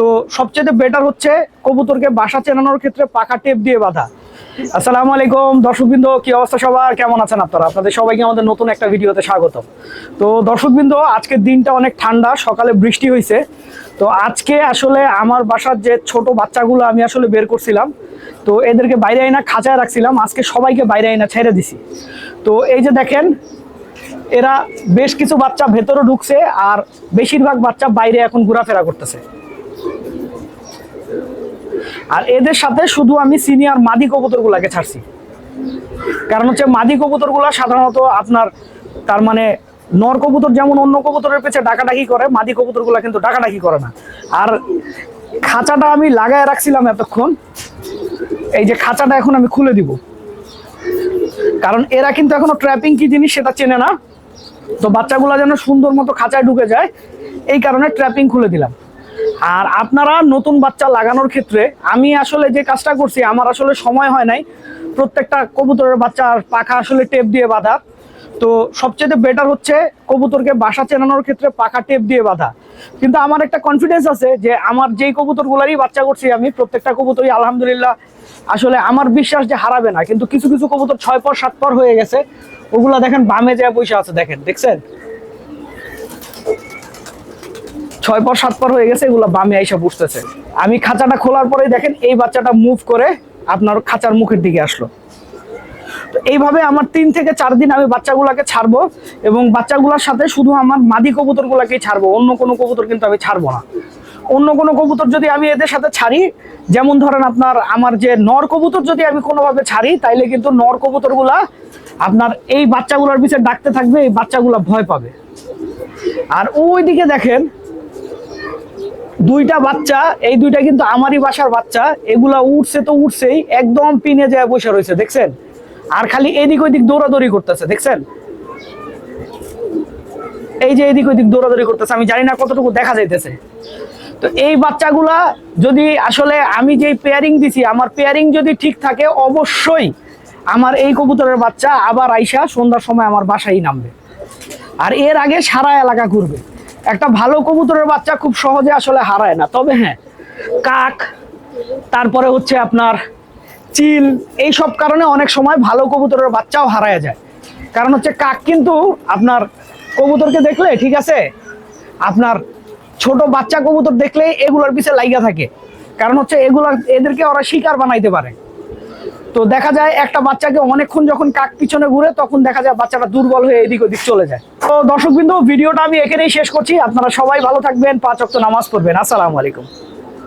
তো সবচেয়ে বেটার হচ্ছে কবুতরকে বাসা চেনানোর ক্ষেত্রে পাকা টেপ দিয়ে বাঁধা। আসসালামু আলাইকুম, দর্শকবৃন্দ, কি অবস্থা সবার? কেমন আছেন আপনারা? আপনাদের সবাইকে আমাদের নতুন একটা ভিডিওতে স্বাগত তো দর্শকবৃন্দ, আজকের দিনটা অনেক ঠান্ডা, সকালে বৃষ্টি হয়েছে তো আজকে আসলে আমার বাসার যে ছোট বাচ্চাগুলো আমি আসলে বের করছিলাম, তো এদেরকে বাইরে আইনা খাঁচায় রাখছিলাম। আজকে সবাইকে বাইরে আইনা ছেড়ে দিছি। তো এই যে দেখেন, এরা বেশ কিছু বাচ্চা ভেতরে ঢুকছে আর বেশিরভাগ বাচ্চা বাইরে এখন ঘোরাফেরা করতেছে। আর এদের সাথে শুধু আমি সিনিয়র মাদি কবুতরগুলাকে ছাড়ছি। কারণ হচ্ছে মাদি কবুতরগুলা সাধারণত আপনার তার মানে নর কবুতর যেমন অন্য কবুতরের পেছে ডাকাডাকি করে, মাদি কবুতরগুলা কিন্তু ডাকাডাকি করে না। আর খাঁচাটা আমি লাগায় রাখছিলাম এতক্ষণ, এই যে খাঁচাটা এখন আমি খুলে দিব। কারণ এরা কিন্তু এখনও ট্র্যাপিং কি জিনিস সেটা চেনে না। তো বাচ্চাগুলো যেন সুন্দর মতো খাঁচায় ঢুকে যায়, এই কারণে ট্র্যাপিং খুলে দিলাম। আর আপনারা নতুন বাচ্চা লাগানোর ক্ষেত্রে, আমি আসলে যে কাজটা করছি, আমার আসলে সময় হয় নাই। প্রত্যেকটা কবুতরের বাচ্চার পাখা আসলে টেপ দিয়ে বাঁধা। তো সবচেয়ে বেটার হচ্ছে কবুতরকে বাসা চেনানোর ক্ষেত্রে পাখা টেপ দিয়ে বাঁধা। কিন্তু আমার একটা কনফিডেন্স আছে যে আমার যেই কবুতরগুলারই বাচ্চা করছি আমি, প্রত্যেকটা কবুতরই আলহামদুলিল্লাহ আসলে আমার বিশ্বাস যে হারাবে না। কিন্তু কিছু কিছু কবুতর ছয় পর, সাত পর হয়ে গেছে। ওগুলা দেখেন বামে যায় বসে আছে, দেখেন, দেখছেন? ছয় পর সাত পর হয়ে গেছে, এগুলো বামে আইসা বসতেছে। আমি খাঁচাটা খোলার পরেই দেখেন, এই বাচ্চাটা মুভ করে আপনার খাঁচার মুখের দিকে আসলো। তো এইভাবে আমার তিন থেকে চার দিন আমি বাচ্চাগুলাকে ছাড়বো এবং বাচ্চাগুলোর সাথে শুধু আমার মাদি কবুতরগুলোকেই ছাড়বো, অন্য কোনো কবুতর কিন্তু আমি ছাড়বো না। অন্য কোনো কবুতর যদি আমি এদের সাথে ছাড়ি, যেমন ধরেন আপনার আমার যে নর কবুতর যদি আমি কোনোভাবে ছাড়ি, তাইলে কিন্তু নর কবুতরগুলা আপনার এই বাচ্চাগুলোর পিছিয়ে ডাকতে থাকবে, এই বাচ্চাগুলা ভয় পাবে। আর ওই দিকে দেখেন দুইটা বাচ্চা, এই দুইটা কিন্তু আমারই বাসার বাচ্চা, এগুলা উঠছে তো উঠছেই একদম পিনে যায় বসে রয়েছে, দেখছেন? আর খালি এদিক ওইদিক দৌড়াদৌড়ি করতেছে, দেখছেন? এই যে এদিক ওইদিক দৌড়াদৌড়ি করতেছে, আমি জানি না কতটুকু দেখা যাইতেছে। তো এই বাচ্চাগুলা যদি আসলে আমি যেই পেয়ারিং দিছি, আমার পেয়ারিং যদি ঠিক থাকে, অবশ্যই আমার এই কবুতরের বাচ্চা আবার আইসা সন্ধ্যার সময় আমার বাসায় নামবে। আর এর আগে সারা এলাকা ঘুরবে। একটা ভালো কবুতরের বাচ্চা খুব সহজে আসলে হারায় না। তবে হ্যাঁ কাক, তারপরে হচ্ছে আপনার চিল এই সব কারণে অনেক সময় ভালো কবুতরের বাচ্চাও হারায় যায়। কারণ হচ্ছে কাক কিন্তু আপনার কবুতরকে দেখলে, ঠিক আছে, আপনার ছোট বাচ্চা কবুতর দেখলে এগুলোর পিছে লাইগা থাকে। কারণ হচ্ছে এগুলার, এদেরকে ওরা শিকার বানাইতে পারে। তো দেখা যায় একটা বাচ্চাকে অনেকক্ষণ যখন কাক পিছনে ঘুরে, তখন দেখা যায় বাচ্চাটা দুর্বল হয়ে এদিক ওদিক চলে যায়। তো ভিডিওটা আমি এখানেই শেষ করছি। আপনারা সবাই ভালো থাকবেন, পাঁচ অক্ট নামাজ পড়বেন। আসসালামু আলাইকুম।